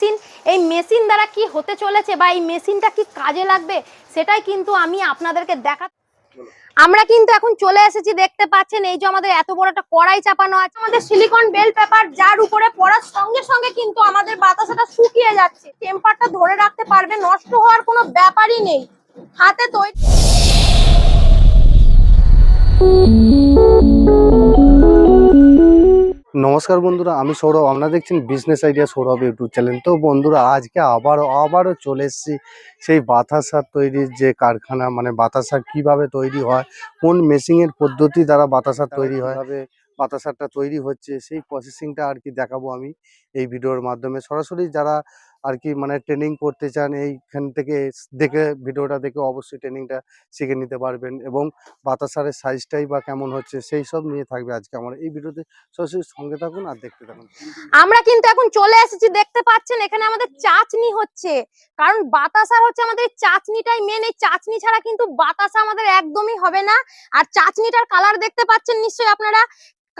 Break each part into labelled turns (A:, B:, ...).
A: Machine, এই machine দ্বারা কি হতে চলেছে বা এই মেশিনটা কি কাজে লাগবে, সেটাই কিন্তু আমি আপনাদেরকে দেখা আমরা কিন্তু এখন চলে এসেছি, দেখতে পাচ্ছেন এই যে আমাদের এত বড় একটা কড়াই চাপানো আছে। আমাদের সিলিকন বেল পেপার যার উপরে পড়ার সঙ্গে সঙ্গে কিন্তু আমাদের বাতাসাটা শুকিয়ে যাচ্ছে। টেম্পারটা ধরে রাখতে পারবে, নষ্ট হওয়ার কোনো ব্যাপারই নেই। হাতে তৈরি
B: নমস্কার বন্ধুরা, আমি সৌরভ। আপনারা দেখছেন business idea Sourav YouTube channel তো বন্ধুরা, আজকে আবারও আবারও চলে এসেছি সেই বাতাসা তৈরির যে কারখানা মানে বাতাসা কীভাবে তৈরি হয়, কোন মেশিনের পদ্ধতি দ্বারা বাতাসা তৈরি হয় বাতাসারটা তৈরি হচ্ছে, সেই প্রসেসিংটা আর কি দেখাবো আমি এই ভিডিওর মাধ্যমে। সরাসরি যারা আর কি মানে ট্রেনিং করতে চান, এইখান থেকে দেখে, ভিডিওটা দেখে অবশ্যই ট্রেনিংটা শিখে নিতে পারবেন। এবং বাতাসারের সাইজটাই বা কেমন হচ্ছে, সেই সব নিয়ে থাকবে আজকে আমার। এই ভিডিওতে সরাসরি সঙ্গে থাকুন আর দেখতে থাকুন।
A: আমরা কিন্তু এখন চলে এসেছি, দেখতে পাচ্ছেন এখানে আমাদের চাচনি হচ্ছে। কারণ বাতাসার হচ্ছে আমাদের চাচনিটাই মেন এই চাচনি ছাড়া কিন্তু বাতাসা আমাদের একদমই হবে না। আর চাচনিটার কালার দেখতে পাচ্ছেন নিশ্চয়ই আপনারা।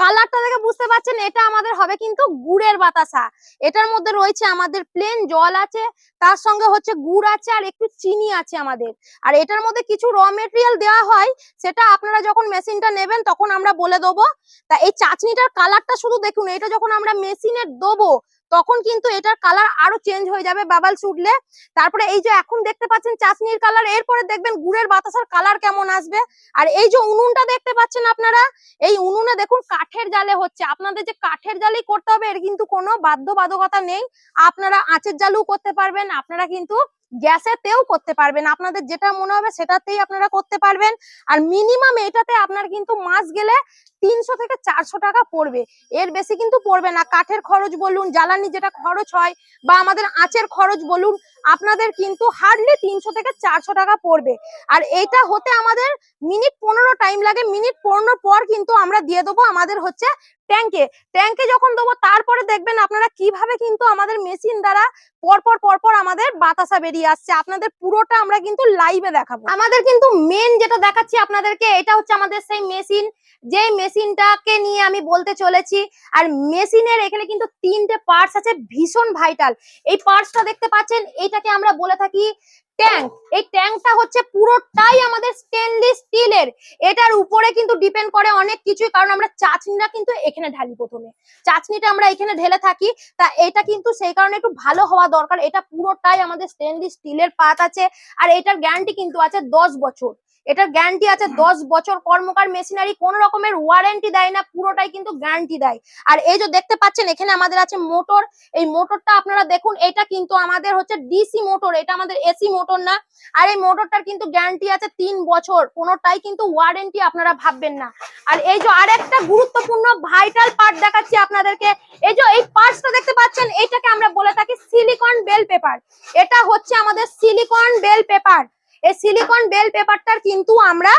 A: কালারটা দেখে বুঝতে পারছেন, এটা আমাদের হবে কিন্তু গুড়ের বাতাসা। এটার মধ্যে রয়েছে আমাদের প্লেন জল আছে, তার সঙ্গে হচ্ছে গুড় আছে আর একটু চিনি আছে আমাদের। আর এটার মধ্যে কিছু র মেটেরিয়াল দেওয়া হয়, সেটা আপনারা যখন মেশিনটা নেবেন তখন আমরা বলে দেবো। তা এই চাচনিটার কালারটা শুধু দেখুন, এটা যখন আমরা মেশিনে দেবো তখন কিন্তু এটার কালার আরও চেঞ্জ হয়ে যাবে বাবাল ছুটলে। তারপরে এই যে এখন দেখতে পাচ্ছেন চাশনির কালার এরপরে দেখবেন গুড়ের বাতাসার কালার কেমন আসবে। আর এই যে উনুনটা দেখতে পাচ্ছেন আপনারা, এই উনুনে দেখুন কাঠের জালে হচ্ছে। আপনাদের যে কাঠের জালেই করতে হবে, এর কিন্তু কোনো বাধ্যবাধকতা নেই। আপনারা আঁচের জালও করতে পারবেন, আপনারা কিন্তু গ্যাসেতেও করতে পারবেন। আপনাদের যেটা মনে হবে সেটাতেই আপনারা করতে পারবেন। আর মিনিমাম এটাতে আপনার কিন্তু মাস গেলে তিনশো থেকে চারশো টাকা পড়বে। এর বেশি কিন্তু পড়বে না। কাঠের খরচ বলুন, জ্বালানি যেটা খরচ হয় বা আমাদের আঁচের খরচ বলুন, আপনাদের কিন্তু হার্ডলি তিনশো থেকে চারশো টাকা পড়বে। আর এইটা হতে আমাদের মিনিট পনেরো টাইম লাগে। মিনিট পনেরো পর কিন্তু আমরা দিয়ে দেবো আমাদের হচ্ছে ট্যাঙ্কে ট্যাঙ্কে যখন দেবো, তারপরে দেখবেন আপনারা কীভাবে কিন্তু আমাদের মেশিন দ্বারা পরপর পরপর আমাদের বাতাসা বেরিয়ে আসছে। আপনাদের পুরোটা আমরা কিন্তু লাইভে দেখাবো। আমাদের কিন্তু মেন যেটা দেখাচ্ছি আপনাদেরকে, এটা হচ্ছে আমাদের সেই মেশিন যে মেশিনটাকে নিয়ে আমি বলতে চলেছি। আর মেশিনের এখানে কিন্তু তিনটে পার্টস আছে ভীষণ ভাইটাল এই পার্টসটা দেখতে পাচ্ছেন এইটাকে আমরা বলে থাকি ট্যাঙ্ক এই ট্যাঙ্কটা হচ্ছে পুরোটাই আমাদের স্টেনলেস স্টিলের এটার উপরে কিন্তু ডিপেন্ড করে অনেক কিছুই, কারণ আমরা চাচনিটা কিন্তু এখানে ঢালি প্রথমে। চাচনিটা আমরা এখানে ঢেলে থাকি, তা এটা কিন্তু সেই কারণে একটু ভালো হওয়া দরকার। এটা পুরোটাই আমাদের স্টেনলেস স্টিলের পাত আছে, আর এটার গ্যারান্টি কিন্তু আছে দশ বছর। এটার গ্যারান্টি আছে দশ বছর। কর্মকার মেশিনারি কোন রকমের ওয়ারেন্টি দেয় না পুরোটাই কিন্তু গ্যারান্টি দেয়। আর এই যে দেখতে পাচ্ছেন এখানে আমাদের আছে মোটর এই মোটরটা আপনারা দেখুন এটা কিন্তু আমাদের হচ্ছে ডিসি মোটর এটা আমাদের এসি মোটর না। আর এই মোটরটার কিন্তু গ্যারান্টি আছে তিন বছর। কোনোটাই কিন্তু ওয়ারেন্টি আপনারা ভাববেন না। আর এই যে আরেকটা গুরুত্বপূর্ণ ভাইটাল পার্ট দেখাচ্ছি আপনাদেরকে। এই যে এই পার্টসটা দেখতে পাচ্ছেন এটাকে আমরা বলে থাকি সিলিকন বেল পেপার এটা হচ্ছে আমাদের সিলিকন বেল পেপার এই সিলিকন বেল পেপারটার কিন্তু আমরা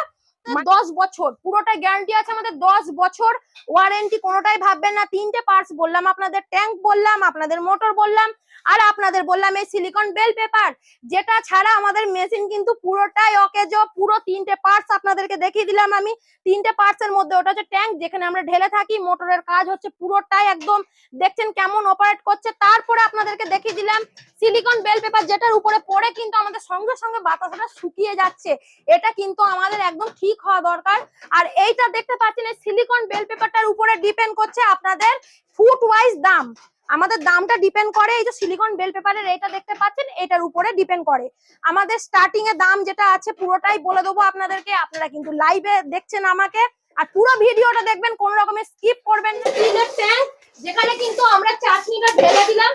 A: দশ বছর পুরোটা গ্যারান্টি আছে আমাদের দশ বছর ওয়ারেন্টি কোনোটাই ভাববেন না। তিনটে পার্টস বললাম আপনাদের ট্যাঙ্ক বললাম আপনাদের মোটর বললাম আর আপনাদের বললাম এই সিলিকন বেল পেপার যেটা ছাড়া আমাদের মেশিন কিন্তু পুরোটাই অকেজ পুরো তিনটে পার্টস আপনাদেরকে দেখিয়ে দিলাম আমি। তিনটে পার্টস এর মধ্যে ওটা হচ্ছে ট্যাঙ্ক যেখানে আমরা ঢেলে থাকি মোটরের কাজ হচ্ছে পুরোটাই একদম দেখছেন কেমন অপারেট করছে তারপরে আপনাদেরকে দেখিয়ে দিলাম সিলিকন বেল পেপার যেটার উপরে পড়ে কিন্তু আমাদের সঙ্গে সঙ্গে বাতাসটা শুকিয়ে যাচ্ছে। এটা কিন্তু আমাদের একদম ঠিক হওয়া দরকার। আর এইটা দেখতে পাচ্ছেন, এই সিলিকন বেল পেপারটার উপরে ডিপেন্ড করছে আপনাদের ফুট ওয়াইজ দাম। আমাদের দামটা ডিপেন্ড করে এই যে সিলিকন বেল পেপারের এটা দেখতে পাচ্ছেন, এটার উপরে ডিপেন্ড করে। আমাদের স্টার্টিং এ দাম যেটা আছে পুরোটাই বলে দেবো আপনাদেরকে। আপনারা কিন্তু লাইভে দেখছেন আমাকে। আর পুরো ভিডিওটা দেখবেন, কোন রকমের স্কিপ করবেন না। যেখানে কিন্তু আমরা চাটনিটা ঢেলে দিলাম।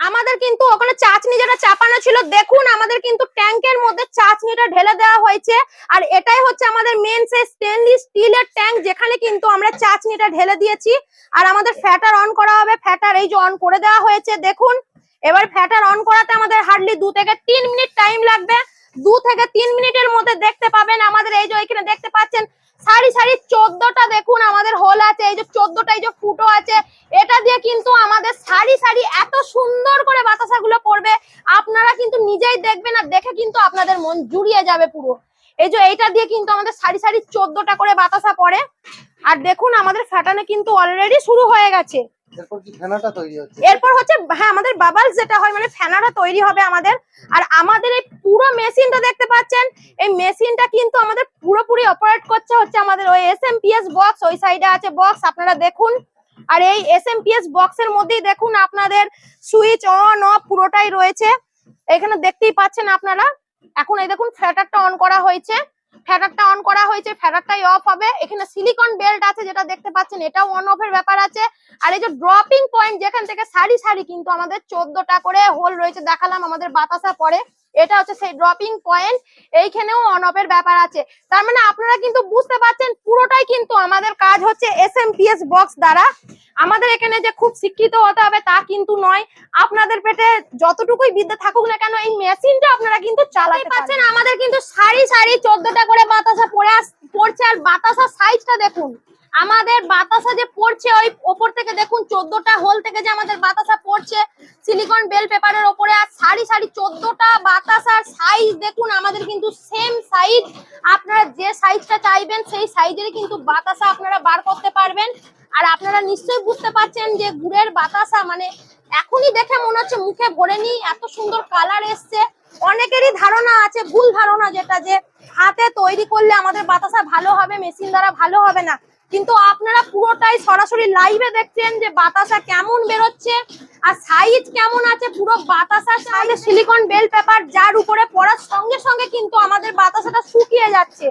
A: আমাদের কিন্তু ওখানে চাচনি যেটা চাপানো ছিল, দেখুন আমাদের কিন্তু ট্যাঙ্কের মধ্যে চাচনিটা ঢেলে দেওয়া হয়েছে। আর এটাই হচ্ছে আমাদের মেন সেই স্টেনলেস স্টিলের ট্যাঙ্ক যেখানে কিন্তু আমরা চাচনিটা ঢেলে দিয়েছি। আর আমাদের ফ্যাটার অন করা হবে, ফ্যাটার এই যে অন করে দেওয়া হয়েছে, দেখুন। এবার ফ্যাটার অন করাতে আমাদের হার্ডলি দু থেকে তিন মিনিট টাইম লাগবে। দু থেকে তিন মিনিটের মধ্যে দেখতে পাবেন আমাদের এই যে এখানে দেখতে পাচ্ছেন সারি সারি চোদ্দটা দেখুন, আমাদের হোল আছে, এই যে চোদ্দটা, এই যে ফুটো আছে, এটা দিয়ে কিন্তু আমাদের সারি সারি এত সুন্দর করে বাতাসাগুলো পড়বে আপনারা কিন্তু নিজেই দেখবেন আর দেখে কিন্তু আপনাদের মন জুড়িয়ে যাবে পুরো। এই যে এইটা দিয়ে কিন্তু আমাদের সারি সারি চোদ্দটা করে বাতাসা পড়ে। আর দেখুন, আমাদের ফ্যাটানে কিন্তু অলরেডি শুরু হয়ে গেছে।
B: এরপর হচ্ছে?
A: হ্যাঁ আমাদের যেটা হয় মানে হবে আমাদের। আর আমাদের এই পুরো দেখতে পাচ্ছেন, এই কিন্তু আমাদের পুরোপুরি অপারেট করছে হচ্ছে আমাদের ওই বক্স ওই আছে বক্স আপনারা দেখুন। আর এই মধ্যেই দেখুন আপনাদের সুইচ অন অফ পুরোটাই রয়েছে। এখানে দেখতেই পাচ্ছেন আপনারা। এখন এই দেখুন ফ্ল্যাটারটা অন করা হয়েছে। ফ্ল্যাটারটা অন করা হয়েছে ফ্ল্যাটারটাই অফ হবে। এখানে সিলিকন বেল্ট আছে যেটা দেখতে পাচ্ছেন, এটাও অন অফ এর ব্যাপার আছে। আর এই যে ড্রপিং পয়েন্ট যেখান থেকে সারি সারি কিন্তু আমাদের চোদ্দটা করে হোল রয়েছে, দেখালাম আমাদের বাতাসা পড়ে এটা হচ্ছে সেই ড্রপিং পয়েন্ট এইখানেও অন অফ এর ব্যাপার আছে। তার মানে আপনারা কিন্তু বুঝতে পারছেন পুরোটাই কিন্তু আমাদের কাজ হচ্ছে S M P S box দ্বারা। আমাদের এখানে যে খুব শিক্ষিত হতে হবে তা কিন্তু নয়। আপনাদের পেটে যতটুকুই বিদ্যা থাকুক না কেন এই মেশিনটা আপনারা কিন্তু চালাতে পারছেন আমাদের কিন্তু সারি সারি চোদ্দটা করে বাতাসা পড়ে পড়ছে আর বাতাসার সাইজটা দেখুন। আমাদের বাতাসা যে পড়ছে ওই ওপর থেকে দেখুন, চোদ্দটা হোল থেকে যে আমাদের বাতাসা পড়ছে সিলিকন বেল পেপারের ওপরে আর সারি সারি চোদ্দটা বাতাসার সাইজ দেখুন, আমাদের কিন্তু সেম সাইজ আপনারা যে সাইজটা চাইবেন, সেই সাইজেরই কিন্তু বাতাসা আপনারা বার করতে পারবেন। আর আপনারা নিশ্চয়ই বুঝতে পারছেন যে গুড়ের বাতাসা মানে এখনই দেখে মনে হচ্ছে মুখে ভরে নি, এত সুন্দর কালার এসছে। অনেকেরই ধারণা আছে, ভুল ধারণা যেটা যে হাতে তৈরি করলে আমাদের বাতাসা ভালো হবে মেশিন দ্বারা ভালো হবে না। কিন্তু আপনারা পুরোটাই সরাসরি লাইভে দেখছেন যে বাতাসা কেমন বেরোচ্ছে আর সাইজ কেমন আছে পুরো বাতাসার সাইজে সিলিকন বেল পেপার যার উপরে পড়ার সঙ্গে সঙ্গে কিন্তু আমাদের বাতাসাটা শুকিয়ে যাচ্ছে।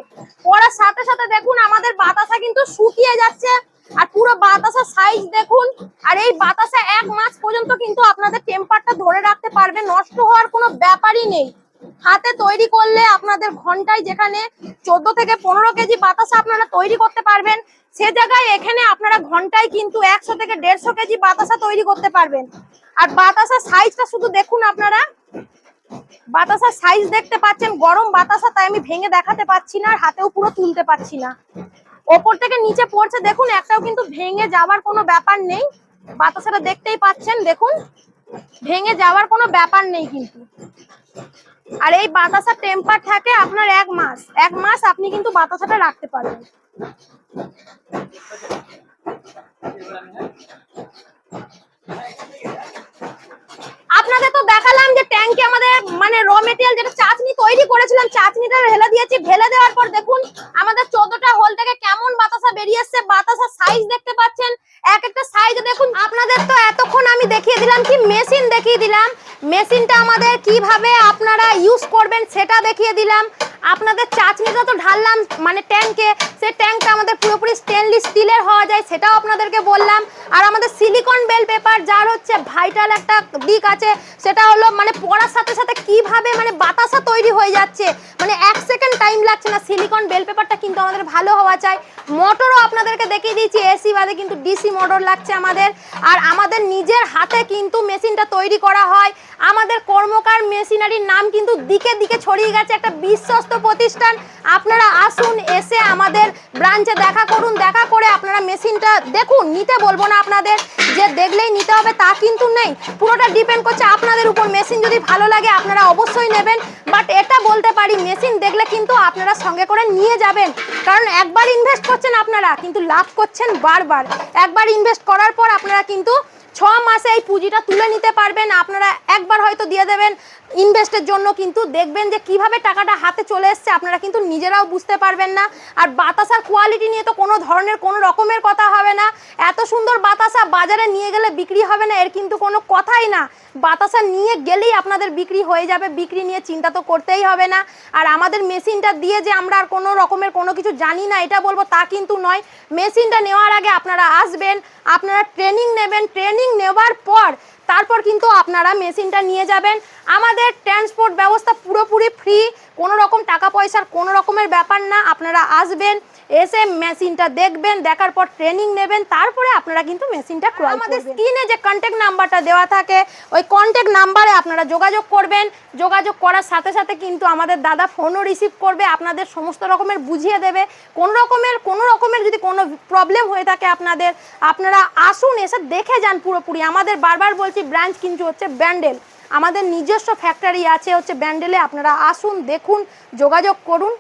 A: পড়ার সাথে সাথে দেখুন আমাদের বাতাসা কিন্তু শুকিয়ে যাচ্ছে আর পুরো বাতাসা সাইজ দেখুন আর এই বাতাসা এক মাস পর্যন্ত কিন্তু আপনাদের টেম্পারটা ধরে রাখতে পারবে, নষ্ট হওয়ার কোনো ব্যাপারই নেই। হাতে তৈরি করলে আপনাদের ঘন্টায় যেখানে চোদ্দ থেকে পনেরো কেজি বাতাসা আপনারা তৈরি করতে পারবেন। সে জায়গায় এখানে আপনারা ঘন্টায় কিন্তু একশো থেকে দেড়শো কেজি বাতাসা তৈরি করতে পারবেন। আর বাতাসার সাইজটা শুধু দেখুন আপনারা। বাতাসার সাইজ দেখতে পাচ্ছেন, গরম বাতাসা, তাই আমি ভেঙে দেখাতে পাচ্ছি না আর হাতেও পুরো তুলতে পারছি না। ওপর থেকে নিচে পড়ছে, দেখুন, একটাও কিন্তু ভেঙে যাওয়ার কোনো ব্যাপার নেই। বাতাসাটা দেখতেই পাচ্ছেন, দেখুন, ভেঙে যাওয়ার কোনো ব্যাপার নেই কিন্তু। আর এই বাতাসা টেম্পার থাকে আপনার এক মাস। এক মাস আপনি কিন্তু বাতাসাটা রাখতে পারবেন। আপনাদের তো দেখালাম যে ট্যাঙ্কে আমাদের মানে র মেটেরিয়াল যেটা চাটনি তৈরি করেছিলাম, চাটনিটা ঢেলে দিয়েছি। ঢেলে দেওয়ার পর দেখুন, আমাদের চোদ্দটা হোল থেকে কেমন বাতাসা বেরিয়ে এসছে বাতাসার সাইজ দেখতে পাচ্ছেন। এক একটা সাইজ দেখুন, আপনাদের তো এতক্ষণ আমি দেখিয়ে দিলাম কি মেশিন দেখিয়ে দিলাম। মেশিনটা আমাদের কীভাবে আপনারা ইউজ করবেন সেটা দেখিয়ে দিলাম। আপনাদের চাটনিটা তো ঢাললাম মানে ট্যাঙ্কে সেই ট্যাঙ্কটা আমাদের পুরোপুরি স্টেনলেস স্টিলের হওয়া যায়, সেটাও আপনাদেরকে বললাম। আর আমাদের সিলিকন বেল পেপার যার হচ্ছে ভাইটাল একটা দিক আছে, সেটা হলো মানে পড়ার সাথে সাথে কীভাবে মানে বাতাসা তৈরি হয়ে যাচ্ছে। মানে এক সেকেন্ড টাইম লাগছে না সিলিকন বেল পেপারটা কিন্তু আমাদের ভালো হওয়া চাই। মোটরও আপনাদেরকে দেখিয়ে দিয়েছি এসি বাদে কিন্তু ডিসি মোটর লাগছে আমাদের। আর আমাদের নিজের হাতে কিন্তু মেশিনটা তৈরি করা হয়। আমাদের কর্মকার মেশিনারির নাম কিন্তু দিকে দিকে ছড়িয়ে গেছে একটা বিশ্বস্ত প্রতিষ্ঠান। আপনারা আসুন, এসে আমাদের ব্রাঞ্চে দেখা করুন, দেখা করে আপনারা মেশিনটা দেখুন। নিতে বলব না আপনাদের, যে দেখলেই নিতে হবে তা কিন্তু নেই। পুরোটা ডিপেন্ড করছে আপনাদের উপর। মেশিন যদি ভালো লাগে, আপনারা অবশ্যই নেবেন। বাট এটা বলতে পারি, মেশিন দেখলে কিন্তু আপনারা সঙ্গে করে নিয়ে যাবেন। কারণ একবার ইনভেস্ট করছেন আপনারা, কিন্তু লাভ করছেন বারবার। একবার ইনভেস্ট করার পর আপনারা কিন্তু ছ মাসে এই পুঁজিটা তুলে নিতে পারবেন। আপনারা একবার হয়তো দিয়ে দেবেন ইনভেস্টের জন্য, কিন্তু দেখবেন যে কীভাবে টাকাটা হাতে চলে এসছে, আপনারা কিন্তু নিজেরাও বুঝতে পারবেন না। আর বাতাসার কোয়ালিটি নিয়ে তো কোনো ধরনের, কোনো রকমের কথা হবে না। এত সুন্দর বাতাসা বাজারে নিয়ে গেলে বিক্রি হবে না, এর কিন্তু কোনো কথাই না। বাতাসা নিয়ে গেলেই আপনাদের বিক্রি হয়ে যাবে, বিক্রি নিয়ে চিন্তা তো করতেই হবে না। আর আমাদের মেশিনটা দিয়ে যে আমরা আর কোনো রকমের কোনো কিছু জানি না, এটা বলব তা কিন্তু নয়। মেশিনটা নেওয়ার আগে আপনারা আসবেন, আপনারা ট্রেনিং নেবেন ট্রেনিং নেওয়ার পর তারপর কিন্তু আপনারা মেশিনটা নিয়ে যাবেন। আমাদের ট্রান্সপোর্ট ব্যবস্থা পুরোপুরি ফ্রি কোনো রকম টাকা পয়সার কোনো রকমের ব্যাপার না, আপনারা আসবেন। এসে মেশিনটা দেখবেন দেখার পর ট্রেনিং নেবেন তারপরে আপনারা কিন্তু মেশিনটা ক্রয় আমাদের স্ক্রিনে যে কন্ট্যাক্ট নাম্বারটা দেওয়া থাকে ওই কন্ট্যাক্ট নাম্বারে আপনারা যোগাযোগ করবেন। যোগাযোগ করার সাথে সাথে কিন্তু আমাদের দাদা ফোনও রিসিভ করবে আপনাদের সমস্ত রকমের বুঝিয়ে দেবে। কোনো রকমের কোনো রকমের যদি কোনো প্রবলেম হয়ে থাকে আপনাদের আপনারা আসুন এসে দেখে যান পুরোপুরি। আমাদের বারবার বলছি ব্রাঞ্চ কিন্তু হচ্ছে ব্যান্ডেল আমাদের নিজস্ব ফ্যাক্টরি আছে হচ্ছে ব্যান্ডেলে আপনারা আসুন দেখুন যোগাযোগ করুন।